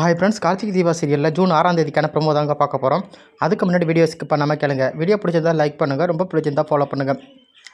Hi friends Karthik Deepa சீரியலில் June ஆறாம் தேதிக்கான promo தாங்க பார்க்க போகிறோம் அதுக்கு முன்னாடி வீடியோ ஸ்கிப் பண்ணாமல் கேளுங்க. வீடியோ பிடிச்சிருந்தா லைக் பண்ணுங்கள் ரொம்ப பிடிச்சிருந்தா ஃபாலோ பண்ணுங்கள்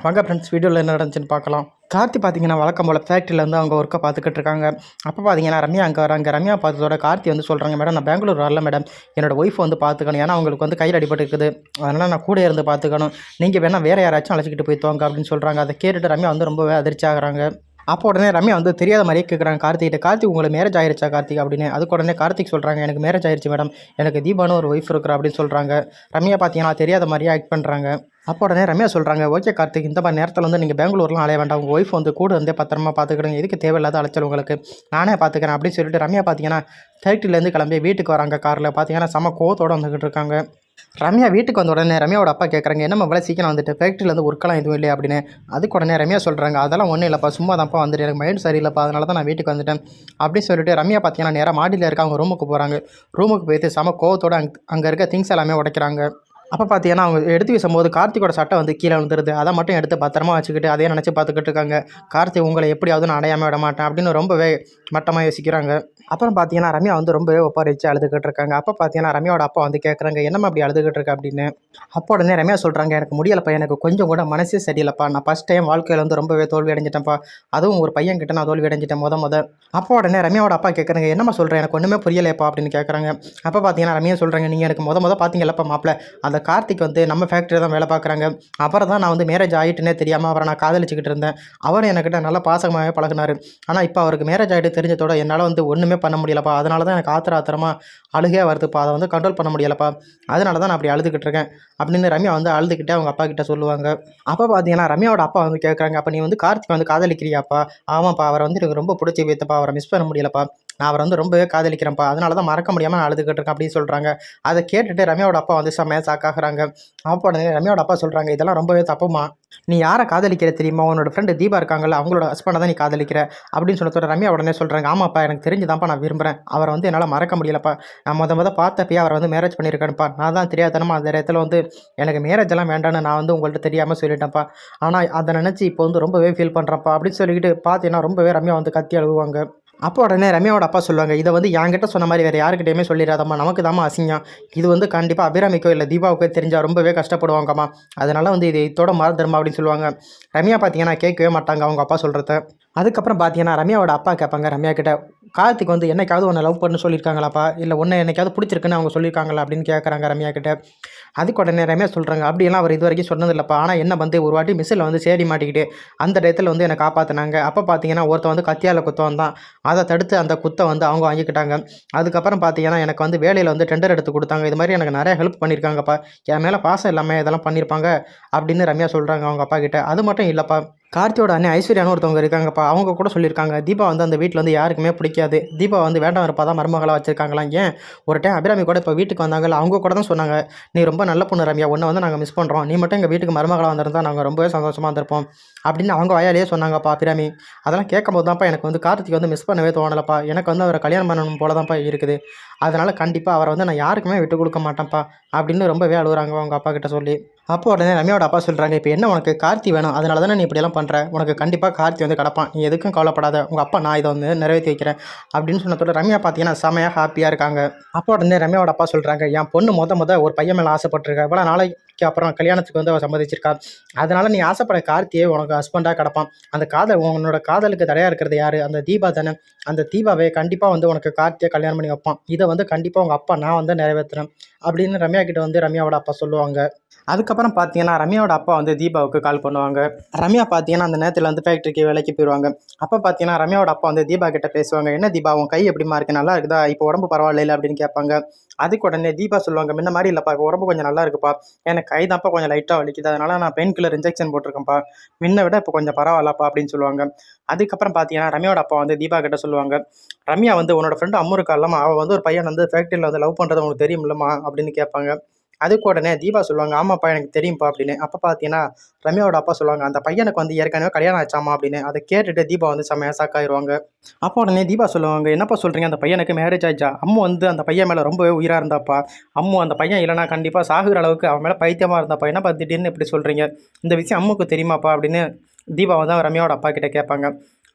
வாங்க ஃப்ரெண்ட்ஸ் வீடியோவில் என்ன நடந்துச்சுன்னு பார்க்கலாம். கார்த்தி பார்த்தீங்கன்னா வழக்கம் போல் ஃபேக்ட்ரியில் வந்து அவங்க ஒர்க்கை பார்த்துக்கிட்டு இருக்காங்க. அப்போ பார்த்தீங்கன்னா ரம்யா அங்கே வராங்க. ரம்யா பார்த்ததோட கார்த்தி வந்து சொல்கிறாங்க மேடம் நான் பெங்களூர் வரல மேடம். என்னோடய ஒய்ஃப் வந்து பார்த்துக்கணும். ஏன்னா அவங்களுக்கு வந்து கையில் அடிபட்டு இருக்குது. அதனால் நான் கூட இருந்து பார்த்துக்கணும். நீங்கள் வேணால் வேறு யாராச்சும் அழைச்சிக்கிட்டு போய் தோங்க அப்படின்னு சொல்கிறாங்க அதை கேட்டுட்டு ரம்யா வந்து ரொம்பவே அதிர்ச்சி ஆகுறாங்க அப்போ உடனே ரம்யா வந்து தெரியாத மாதிரியே கேட்குறாங்க கார்த்திகிட்ட கார்த்திக் உங்களுக்கு மேரேஜ் ஆயிருச்சா கார்த்திக்? அப்படின்னு. அதுக்கு உடனே கார்த்திக் சொல்கிறாங்க எனக்கு மேரேஜ் ஆயிருச்சு மேடம் எனக்கு தீபானு ஒரு ஒய்ஃப் இருக்கிற அப்படின்னு சொல்கிறாங்க ரம்யா பார்த்தீங்கன்னா தெரியாத மாதிரியே ஆக்ட் பண்ணுறாங்க அப்போ உடனே ரம்யா சொல்கிறாங்க ஓகே கார்த்திக் இந்த மாதிரி நேரத்தில் வந்து நீங்கள் பெங்களூர்லாம் அலைய வேண்டாம். உங்கள் ஒய்ஃப் வந்து கூட வந்து பத்திரமா பார்த்துக்கிடுங்க இதுக்கு தேவையில்லாத அலைச்சல் உங்களுக்கு? நானே பார்த்துக்கிறேன் அப்படின்னு சொல்லிட்டு ரம்யா பார்த்தீங்கன்னா ஃபேக்ட்ரிலேருந்து கிளம்பி வீட்டுக்கு வராங்க காரில். பார்த்தீங்கன்னா செம கோவத்தோடு வந்துக்கிட்டு இருக்காங்க. ரம்யா வீட்டுக்கு வந்த உடனே ரம்யாவோட அப்பா கேட்குறாங்க என்ன இவ்வளோ சீக்கிரம் வந்துட்டு? ஃபேக்ட்ரியிலேருந்து ஒர்க்கெல்லாம் எதுவும் இல்லையா? அப்படின்னு. அதுக்கு உடனே ரம்யா சொல்கிறாங்க அதெல்லாம் ஒன்றும் இல்லைப்பா சும்மா தான்ப்பா வந்துட்டு எனக்கு மைண்ட் சரியில்லைப்பா அதனால தான் நான் வீட்டுக்கு வந்துட்டேன். அப்படின்னு சொல்லிட்டு ரம்யா பார்த்தீங்கன்னா நேராக மாடியில் இருக்க அவங்க ரூமுக்கு போகிறாங்க ரூமுக்கு போயிட்டு செம கோவத்தோடு அங்கே அங்கே இருக்க திங்ஸ் எல்லாமே உடைக்கிறாங்க. அப்போ பார்த்தீங்கன்னா அவங்க எடுத்து வீசும்போது கார்த்திகோட சட்டை வந்து கீழே விழுந்துருது. அதை மட்டும் எடுத்து பத்திரமா வச்சுக்கிட்டு அதே நினச்சி பார்த்துக்கிட்டு இருக்காங்க. கார்த்திக் உங்களை எப்படியாவது நான் அடையாமல் விட மாட்டேன் அப்படின்னு ரொம்பவே மட்டமாக யோசிக்கிறாங்க. அப்புறம் பார்த்தீங்கன்னா ரம்யா வந்து ரொம்பவே ஒப்பாரிச்சு அழுதுகிட்டு இருக்காங்க. அப்போ பார்த்தீங்கன்னா ரம்யாவோட அப்பா வந்து கேட்குறாங்க என்னம்மா அப்படி அழுதுகிட்டு இருக்க? அப்படின்னு. அப்போ உடனே ரம்யா சொல்கிறாங்க எனக்கு முடியலப்பா எனக்கு கொஞ்சம் கூட மனசே சரியில்லைப்பா. நான் ஃபஸ்ட் டைம் வாழ்க்கையில் வந்து ரொம்பவே தோல்வி அடைஞ்சிட்டேன்ப்பா. அதுவும் ஒரு பையன் கிட்ட நான் தோல்வி அடைஞ்சிட்டேன் முத முத. அப்போ உடனே ரம்யாவோட அப்பா கேட்குறாங்க என்னம்மா சொல்கிறேன் எனக்கு ஒன்றுமே புரியலைப்பா அப்படின்னு கேட்குறாங்க அப்போ பார்த்தீங்கன்னா ரம்யா சொல்கிறாங்க நீங்கள் எனக்கு முத முத பார்த்தீங்களப்பா மாப்பிள்ள அந்த கார்த்திக் வந்து நம்ம ஃபேக்ட்ரி தான் வேலை பார்க்குறாங்க அப்புறம் தான் நான் வந்து மேரேஜ் ஆகிட்டுனே தெரியாமல் அவரை நான் காதலிச்சுக்கிட்டு இருந்தேன். அவர் என்கிட்ட நல்லா பாசமாகவே பழகினார். ஆனால் இப்போ அவருக்கு மேரேஜ் ஆகிட்டு தெரிஞ்சதோட என்னால் வந்து ஒன்றுமே பண்ண முடியலப்பா. அதனால தான் எனக்கு ஆத்திர ஆத்திரமா அழுகே வருதுப்பா அதை வந்து கண்ட்ரோல் பண்ண முடியலப்பா. அதனால தான் நான் அப்படி அழுதுகிட்டு இருக்கேன். அப்படின்னு ரம்யா வந்து அழுதுகிட்டே அவங்க அப்பா கிட்ட சொல்லுவாங்க. அப்போ பார்த்தீங்கன்னா ரம்யாவோட அப்பா வந்து கேட்குறாங்க அப்போ நீ வந்து கார்த்திக் வந்து காதலிக்கிறியாப்பா? ஆமாப்பா. அவரை வந்து எனக்கு ரொம்ப பிடிச்சி வைத்தப்பா அவரை மிஸ் பண்ண முடியலப்பா. நான் அவரை வந்து ரொம்பவே காதலிக்கிறேன்ப்பா. அதனால தான் மறக்க முடியாமல் நான் அழுதுகிட்டு இருக்கேன் அப்படின்னு சொல்கிறாங்க அதை கேட்டுட்டு ரம்யாவோட அப்பா வந்து செம்மையாக சாக்காகிறாங்க அப்போ ரம்யாவோட அப்பா சொல்கிறாங்க இதெல்லாம் ரொம்பவே தப்புமா நீ யாரை காதலிக்கிற தெரியுமா? உன்னோட ஃப்ரெண்டு தீபா இருக்காங்கல்ல அவங்களோட ஹஸ்பண்டை தான் நீ காதலிக்கிற. அப்படின்னு சொல்லிட்டு ரம்யா உடனே சொல்கிறாங்க ஆமாப்பா எனக்கு தெரிஞ்சுதான்ப்பா நான் விரும்புகிறேன் அவரை வந்து என்னால் மறக்க முடியலப்பா. நான் முத முத பார்த்தப்பயே அவரை வந்து மேரேஜ் பண்ணியிருக்கேன்ப்பா. நான் தான் தெரியாதனமா அந்த இடத்துல வந்து எனக்கு மேரேஜ் எல்லாம் வேண்டாம்னு நான் வந்து உங்கள்கிட்ட தெரியாமல் சொல்லிட்டேன்ப்பா. ஆனால் அதை நினச்சி இப்போ வந்து ரொம்பவே ஃபீல் பண்ணுறப்பா அப்படின்னு சொல்லிக்கிட்டு பார்த்தீங்கன்னா ரொம்பவே ரம்யா வந்து கத்தி அழுகுவாங்க அப்போ உடனே ரம்யாவோட அப்பா சொல்லுவாங்க இதை வந்து என்கிட்ட சொன்ன மாதிரி வேறு யாருக்கிட்டையுமே சொல்லிடாதம்மா நமக்கு தாம்மா அசிங்கம். இது வந்து கண்டிப்பாக அபிராமிக்கோ இல்லை தீபாவுக்கோ தெரிஞ்சால் ரொம்பவே கஷ்டப்படுவாங்கம்மா. அதனால் வந்து இது இதோட மறந்துடுமா அப்படின்னு சொல்லுவாங்க. ரம்யா பார்த்தீங்கன்னா கேட்கவே மாட்டாங்க அவங்க அப்பா சொல்கிறத அதுக்கப்புறம் பார்த்தீங்கன்னா ரம்யாவோட அப்பா கேட்பாங்க ரம்யா கிட்ட கார்த்திக் வந்து என்னைக்காவது உன்னை லவ் பண்ணு சொல்லியிருக்காங்களாப்பா? இல்லை ஒன்று என்னைக்காவது பிடிச்சிருக்குன்னு அவங்க சொல்லியிருக்காங்களா? அப்படின்னு கேட்குறாங்க ரம்யா கிட்ட. அதுக்கு உடனே ரம்யா சொல்கிறாங்க அப்படியெல்லாம் அவர் இது வரைக்கும் சொன்னதில்லைப்பா. ஆனால் என்ன வந்து ஒரு வாட்டி மிஸ்ஸில் வந்து சேடி மாட்டிக்கிட்டு அந்த டயத்தில் வந்து என்னை காப்பாற்றினாங்க அப்போ பார்த்தீங்கன்னா ஒருத்தன் வந்து கத்தியால் குத்தம் தான். அதை தடுத்து அந்த குத்தை வந்து அவங்க வாங்கிக்கிட்டாங்க. அதுக்கப்புறம் பார்த்தீங்கன்னா எனக்கு வந்து வேலையில் வந்து டெண்டர் எடுத்து கொடுத்தாங்க. இது மாதிரி எனக்கு நிறைய ஹெல்ப் பண்ணியிருக்காங்கப்பா. என் மேலே பாசம் இல்லாமல் இதெல்லாம் பண்ணியிருப்பாங்க அப்படின்னு ரம்யா சொல்கிறாங்க அவங்க அப்பா கிட்ட. அது மட்டும் இல்லைப்பா. கார்த்தியோட அண்ணன் ஐஸ்வர்யான்னு ஒருத்தவங்க இருக்காங்கப்பா. அவங்க கூட சொல்லியிருக்காங்க. தீபா வந்து அந்த வீட்டில் வந்து யாருக்குமே பிடிக்காது. தீபா வந்து வேண்டாம் இருப்பா தான் மருமகளாக வச்சிருக்காங்களாம் ஏன்? ஒரு டைம் அபிராமி கூட இப்போ வீட்டுக்கு வந்தாங்கல்ல அவங்க கூட தான் சொன்னாங்க நீ ரொம்ப நல்ல பொண்ணு ரம்யா. ஒன்றை வந்து நாங்கள் மிஸ் பண்ணுறோம் நீ மட்டும் எங்கள் வீட்டுக்கு மருமகளாக வந்திருந்தா நாங்கள் ரொம்பவே சந்தோஷமாக இருந்திருப்போம். அப்படின்னு அவங்க வயாலேயே சொன்னாங்கப்பா அபிராமி. அதெல்லாம் கேட்கும்போது தான்ப்பா எனக்கு வந்து கார்த்திக் வந்து மிஸ் பண்ணவே தோணலப்பா. எனக்கு வந்து அவரை கல்யாணம் பண்ணணும் போல தான்ப்பா இருக்குது. அதனால் கண்டிப்பாக அவரை வந்து நான் யாருக்குமே விட்டு கொடுக்க மாட்டேன்ப்பா அப்படின்னு ரொம்பவே அழுகுறாங்க அவங்க அப்பா கிட்ட சொல்லி. அப்போ உடனே ரம்யாவோட அப்பா சொல்கிறாங்க இப்போ என்ன உனக்கு? கார்த்தி வேணும். அதனால தானே நீ இப்படியெல்லாம் பண்ணுற உனக்கு கண்டிப்பாக கார்த்தி வந்து கிடப்பான். நீ எதுக்கும் கவலைப்படாத. உங்கள் அப்பா நான் இதை வந்து நிறைவேற்றி வைக்கிறேன். அப்படின்னு சொன்னதோட ரம்யா பார்த்தீங்கன்னா செமையாக ஹாப்பியாக இருக்காங்க. அப்போ உடனே ரம்யாவோட அப்பா சொல்கிறாங்க என் பொண்ணு மொத மொதல் ஒரு பையன் மேலே ஆசைப்பட்டிருக்கா. இவ்வளோ நாளைக்கு அப்புறம் கல்யாணத்துக்கு வந்து அவள் சம்மதிச்சிருக்கா. அதனால் நீ ஆசைப்பட கார்த்தியே உனக்கு ஹஸ்பண்டாக கிடப்பான். அந்த காதல் உன்னோட காதலுக்கு தடையாக இருக்கிறது யார்? அந்த தீபா தானே. அந்த தீபாவை கண்டிப்பாக வந்து உனக்கு கார்த்தியை கல்யாணம் பண்ணி வைப்பான். இதை வந்து கண்டிப்பாக உங்கள் அப்பா நான் வந்து நிறைவேற்றுறேன் அப்படின்னு ரம்யா கிட்ட வந்து ரம்யாவோட அப்பா சொல்லுவாங்க. அதுக்கப்புறம் பார்த்தீங்கன்னா ரம்யாவோட அப்பா வந்து தீபாவுக்கு கால் பண்ணுவாங்க. ரம்யா பார்த்து பார்த்தீங்கன்னா அந்த நேரத்தில் வந்து ஃபேக்ட்ரிக்கு வேலைக்கு போயிடுவாங்க அப்போ பார்த்தீங்கன்னா ரம்யாவோட அப்பா வந்து தீபா கிட்ட பேசுவாங்க என்ன தீபா உன் கை எப்படிமா இருக்கு நல்லா இருக்குதா? இப்போ உடம்பு பரவாயில்ல அப்படின்னு கேட்பாங்க. அதுக்கு உடனே தீபா சொல்லுவாங்க முன்ன மாதிரி இல்லைப்பா இப்போ உடம்பு கொஞ்சம் நல்லா இருக்குப்பா. எனக்கு கை தான்ப்பா கொஞ்சம் லைட்டாக வலிக்குது. அதனால நான் பெயின் கில்லர் இன்ஜெக்ஷன் போட்டிருக்கேன்ப்பா. முன்ன விட இப்போ கொஞ்சம் பரவாயில்லப்பா அப்படின்னு சொல்லுவாங்க. அதுக்கப்புறம் பார்த்தீங்கன்னா ரம்யாவோட அப்பா வந்து தீபா கிட்ட சொல்லுவாங்க ரம்யா வந்து உன்னோட ஃப்ரெண்டு அம்மு இருக்கா அவள் வந்து ஒரு பையன் வந்து ஃபேக்ட்ரியில் வந்து லவ் பண்ணுறது உனக்கு தெரியுமில்லம்மா அப்படின்னு கேட்பாங்க. அதுக்கு உடனே தீபா சொல்லுவாங்க ஆமாப்பா எனக்கு தெரியும்ப்பா அப்படின்னு. அப்போ பார்த்தீங்கன்னா ரம்யாவோட அப்பா சொல்லுவாங்க அந்த பையனுக்கு வந்து ஏற்கனவே கல்யாணம் ஆச்சாமா அப்படின்னு. அதை கேட்டுட்டு தீபா வந்து செம்மையா சாக்காயிருவாங்க அப்போ உடனே தீபா சொல்லுவாங்க என்னப்பா சொல்கிறீங்க அந்த பையனுக்கு மேரேஜ் ஆயிடுச்சா அம்மு வந்து அந்த பையன் மேலே ரொம்பவே உயிராக இருந்தாப்பா. அம்மு அந்த பையன் இல்லைனா கண்டிப்பாக சாகுற அளவுக்கு அவன் மேலே பைத்தியமாக இருந்தாப்பா. என்னப்பா திடீர்னு இப்படி சொல்கிறீங்க இந்த விஷயம் அம்முக்கு தெரியுமாப்பா? அப்படின்னு தீபா வந்து ரம்யாவோட அப்பா கிட்டே கேட்பாங்க.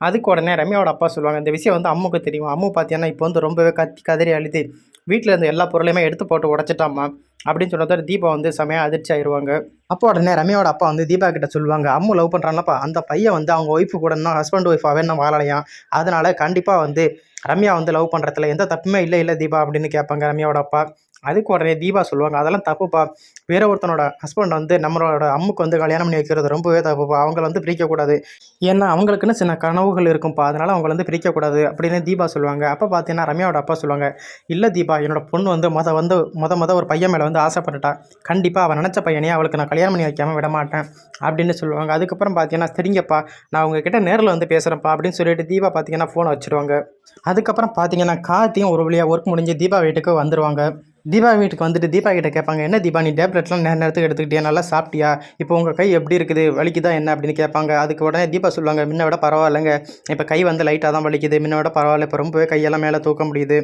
அதுக்கு உடனே ரம்யாவோட அப்பா சொல்லுவாங்க இந்த விஷயம் வந்து அம்முக்கு தெரியும். அம்மு பார்த்தீங்கன்னா இப்போ வந்து ரொம்பவே கத்தி கதறி அழுது வீட்டில் இருந்த எல்லா பொருளையுமே எடுத்து போட்டு உடச்சிட்டாம்மா அப்படின்னு சொன்னதோட தீபா வந்து செமையாக அதிர்ச்சி ஆயிடுவாங்க அப்போ உடனே ரம்யாவோட அப்பா வந்து தீபா கிட்ட சொல்லுவாங்க அம்மு லவ் பண்ணுறான்லப்பா அந்த பையன் வந்து அவங்க ஒய்ஃபு கூட இன்னும் ஹஸ்பண்ட் ஒய்ஃபாகவே நான் வாழலையாம் அதனால் கண்டிப்பாக வந்து ரம்யா வந்து லவ் பண்ணுறதுல எந்த தப்புமே இல்லை இல்லை தீபா அப்படின்னு கேட்பாங்க ரம்யாவோட அப்பா. அதுக்கு உடனே தீபா சொல்லுவாங்க அதெல்லாம் தப்புப்பா. வேற ஒருத்தனோட ஹஸ்பண்ட் வந்து நம்மளோட அம்முக்கு வந்து கல்யாணம் பண்ணி வைக்கிறது ரொம்பவே தப்புப்பா. அவங்கள வந்து பிரிக்கக்கூடாது. ஏன்னா அவங்களுக்குன்னு சின்ன கனவுகள் இருக்கும்ப்பா. அதனால் அவங்கள வந்து பிரிக்கக்கூடாது. அப்படின்னு தீபா சொல்லுவாங்க. அப்போ பார்த்தீங்கன்னா ரம்யாவோட அப்பா சொல்லுவாங்க இல்லை தீபா என்னோட பொண்ணு வந்து மொதல் வந்து மொத மொதல் ஒரு பையன் மேலே வந்து ஆசைப்பட்டுட்டா. கண்டிப்பாக அவன் நினச்ச பையனையே அவளுக்கு நான் கல்யாணம் பண்ணி வைக்காம விட மாட்டேன். அப்படின்னு சொல்லுவாங்க. அதுக்கப்புறம் பார்த்தீங்கன்னா சரிங்கப்பா நான் உங்ககிட்ட நேரில் வந்து பேசுகிறேன்ப்பா அப்படின்னு சொல்லிட்டு தீபா பார்த்தீங்கன்னா ஃபோனை வச்சுருவாங்க. அதுக்கப்புறம் பார்த்தீங்கன்னா கார்த்தியும் ஒரு வழியாக ஒர்க் முடிஞ்சு தீபா வீட்டுக்கு வந்துடுவாங்க தீபா வீட்டுக்கு வந்துட்டு தீபா கிட்ட கேட்பாங்க என்ன தீபா நீ டேப்லெட்லாம் நேர நேரத்துக்கு எடுத்துக்கிட்டியா? நல்லா சாப்பிட்டியா? இப்போ உங்கள் கை எப்படி இருக்குது? வலிக்குதா என்ன? அப்படின்னு கேட்பாங்க. அதுக்கு உடனே தீபா சொல்லுவாங்க முன்ன விட பரவாயில்லைங்க. இப்போ கை வந்து லைட்டாக தான் வலிக்குது. முன்ன விட பரவாயில்ல. இப்போ ரொம்பவே கையெல்லாம் மேலே தூக்க முடியுது.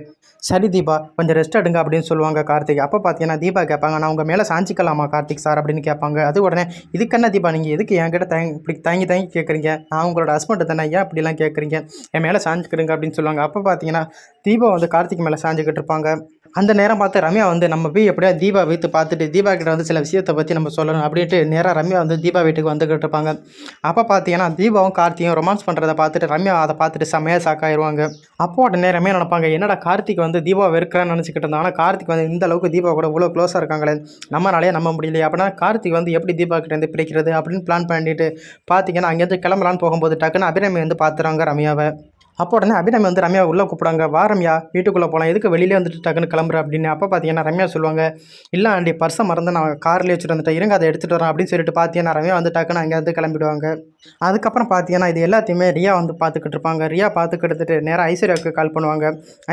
சரி தீபா கொஞ்சம் ரெஸ்ட் எடுங்க அப்படின்னு சொல்லுவாங்க கார்த்திக். அப்போ பார்த்தீங்கன்னா தீபா கேட்பாங்க நான் உங்கள் மேலே சாஞ்சிக்கலாமா கார்த்திக் சார் அப்படின்னு கேட்பாங்க. அது உடனே இதுக்கு என்ன தீபா? நீங்கள் எதுக்கு என்கிட்ட தேங்கி இப்படி தாங்கி தாங்கி கேட்குறீங்க? நான் உங்களோட ஹஸ்பண்ட் தானே. ஏன் அப்படிலாம் கேட்குறீங்க? என் மேலே சாஞ்சிக்கிடுங்க அப்படின்னு சொல்லுவாங்க. அப்போ பார்த்தீங்கன்னா தீபா வந்து கார்த்திக் மேலே சாஞ்சிக்கிட்டு இருப்பாங்க. அந்த நேரம் பார்த்து ரம்யா வந்து நம்ம போய் எப்படியா தீபா வைத்து பார்த்துட்டு தீபா கிட்ட வந்து சில விஷயத்தை பற்றி நம்ம சொல்லணும் அப்படின்ட்டு நேராக ரம்யா வந்து தீபா வீட்டுக்கு வந்துக்கிட்டு இருப்பாங்க. அப்போ பார்த்தீங்கன்னா தீபாவும் கார்த்தியும் ரொமான்ஸ் பண்ணுறத பார்த்துட்டு ரம்யா அதை பார்த்துட்டு செம்மையாக சாக்காயிருவாங்க அப்போ உடனே ரம்யா நினைப்பாங்க என்னடா கார்த்திக் வந்து தீபா வெறுக்கிறான்னு நினச்சிக்கிட்டு இருந்தாங்க ஆனால் கார்த்திக் வந்து இந்த அளவுக்கு தீபா கூட இவ்வளோ க்ளோஸாக இருக்காங்களே நம்மளாலே நம்ப முடியலையே அப்படின்னா கார்த்திக் வந்து எப்படி தீபா கிட்ட இருந்து பிரிக்கிறது? அப்படின்னு பிளான் பண்ணிட்டு பார்த்தீங்கன்னா அங்கேருந்து கிளம்பலான்னு போகும்போது டக்குன்னு அபிராமி வந்து பார்த்துறாங்க ரம்யாவை. அப்போ உடனே அபிராமி வந்து ரம்யா உள்ளே கூப்பிடாங்க வா ரம்யா வீட்டுக்குள்ளே போகலாம் எதுக்கு வெளியிலே வந்துட்டு டக்குன்னு கிளம்புற அப்படின்னு. அப்போ பார்த்தீங்கன்னா ரம்யா சொல்லுவாங்க இல்லை ஆண்டி பர்ஸை மறந்து நான் கார்லேயே வச்சுட்டு வந்துட்டேன். இருங்க அதை எடுத்துகிட்டு வரேன். அப்படின்னு சொல்லிட்டு பார்த்தீங்கன்னா ரம்யா வந்து டக்குன்னு அங்கேருந்து கிளம்பிடுவாங்க. அதுக்கப்புறம் பார்த்தீங்கன்னா இது எல்லாத்தையுமே ரியா வந்து பார்த்துக்கிட்டு இருப்பாங்க. ரியா பார்த்துக்கிட்டு நேராக ஐஸ்வர்யாவுக்கு கால் பண்ணுவாங்க.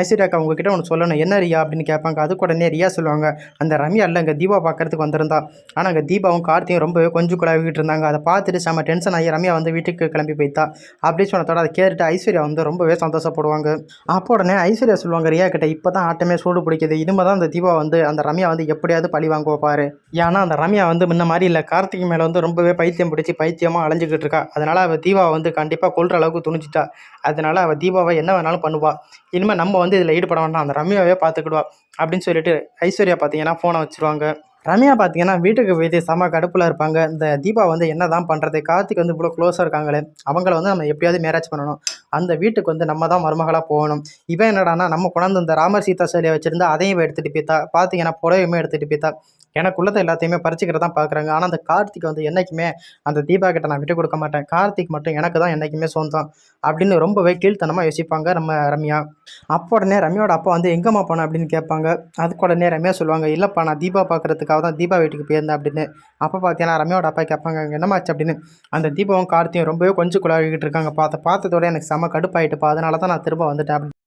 ஐஸ்வர்யாக்கு அவங்கக்கிட்ட ஒன்று சொல்லணும். என்ன ரியா? அப்படின்னு கேட்பாங்க. அதுக்கு உடனே ரியா சொல்லுவாங்க அந்த ரம்யா இல்லை இங்கே தீபா பார்க்கறதுக்கு வந்திருந்தா. ஆனால் அங்கே தீபாவும் கார்த்தியும் ரொம்பவே கொஞ்சம் குழாவிக்கிட்டு இருந்தாங்க. அதை பார்த்துட்டு செம்ம டென்ஷன் ஆகி ரம்யா வந்து வீட்டுக்கு கிளம்பி போய்த்தா அப்படி சொன்னதோட அதை கேட்டுட்டு ஐஸ்வர்யா வந்து ரொம்பவே சந்தோஷப்படுவாங்க. அப்போ உடனே ஐஸ்வர்யா சொல்லுவாங்க ரியா கிட்ட இப்போ தான் ஆட்டமே சூடு பிடிக்குது. இனிமே தான் அந்த தீபா வந்து அந்த ரம்யா வந்து எப்படியாவது பழி வாங்குவா பாரு. ஏன்னா அந்த ரம்யா வந்து முன்ன மாதிரி இல்லை. கார்த்திக் மேலே வந்து ரொம்பவே பைத்தியம் பிடிச்சி பைத்தியமாக அலைஞ்சிக்கிட்டு இருக்கா. அதனால் அவள் தீபாவை வந்து கண்டிப்பாக கொள்கிற அளவுக்கு துணிச்சிட்டா அதனால் அவள் தீபாவை என்ன வேணாலும் பண்ணுவா. இனிமேல் நம்ம வந்து இதில் ஈடுபட வேண்டாம். அந்த ரம்யாவே பார்த்துக்கிடுவா அப்படின்னு சொல்லிட்டு ஐஸ்வர்யா பார்த்தீங்கன்னா ஃபோனை வச்சுருவாங்க. ரம்யா பார்த்தீங்கன்னா வீட்டுக்கு போயிட்டு செம கடுப்பில் இருப்பாங்க. இந்த தீபா வந்து என்ன தான் பண்ணுறது கார்த்திக் வந்து இவ்வளோ க்ளோஸாக இருக்காங்களே. அவங்கள வந்து நம்ம எப்படியாவது மேரேஜ் பண்ணணும். அந்த வீட்டுக்கு வந்து நம்ம தான் மருமகளாக போகணும். இவன் என்னடான்னா நம்ம கொண்டாந்து இந்த ராமர் சீதா சிலையை வச்சுருந்தா அதையும் எடுத்துகிட்டு போய்த்தா பார்த்தீங்கன்னா புடவையுமே எடுத்துகிட்டு போய்த்தா எனக்குள்ளதை எல்லாத்தையுமே பறிச்சுக்கிட்டு தான் பார்க்குறாங்க ஆனால் அந்த கார்த்திக் வந்து என்றைக்குமே அந்த தீபா கிட்ட நான் விட்டு கொடுக்க மாட்டேன். கார்த்திக் மட்டும் எனக்கு தான் என்றைக்குமே சொந்தம் அப்படின்னு ரொம்பவே கீழ்த்தனமாக யோசிப்பாங்க நம்ம ரம்யா. அப்போ உடனே ரம்யாவோட அப்பா வந்து எங்கம்மா போனேன் அப்படின்னு கேட்பாங்க. அதுக்கு உடனே ரம்யா சொல்லுவாங்க இல்லைப்பா நான் தீபா பார்க்குறதுக்காக தான் தீபா வீட்டுக்கு போயிருந்தேன் அப்படின்னு. அப்போ பார்த்தீங்கன்னா ரம்யாவோட அப்பா கேட்பாங்க என்னமாச்சு அப்படின்னு. அந்த தீபாவும் கார்த்தியும் ரொம்பவே கொஞ்சம் குழாவிக்கிட்டு இருக்காங்க பார்த்த பார்த்ததோட எனக்கு செம கடுப்பாயிட்டுப்பா. அதனால தான் நான் திரும்ப வந்துட்டேன் அப்படின்னு.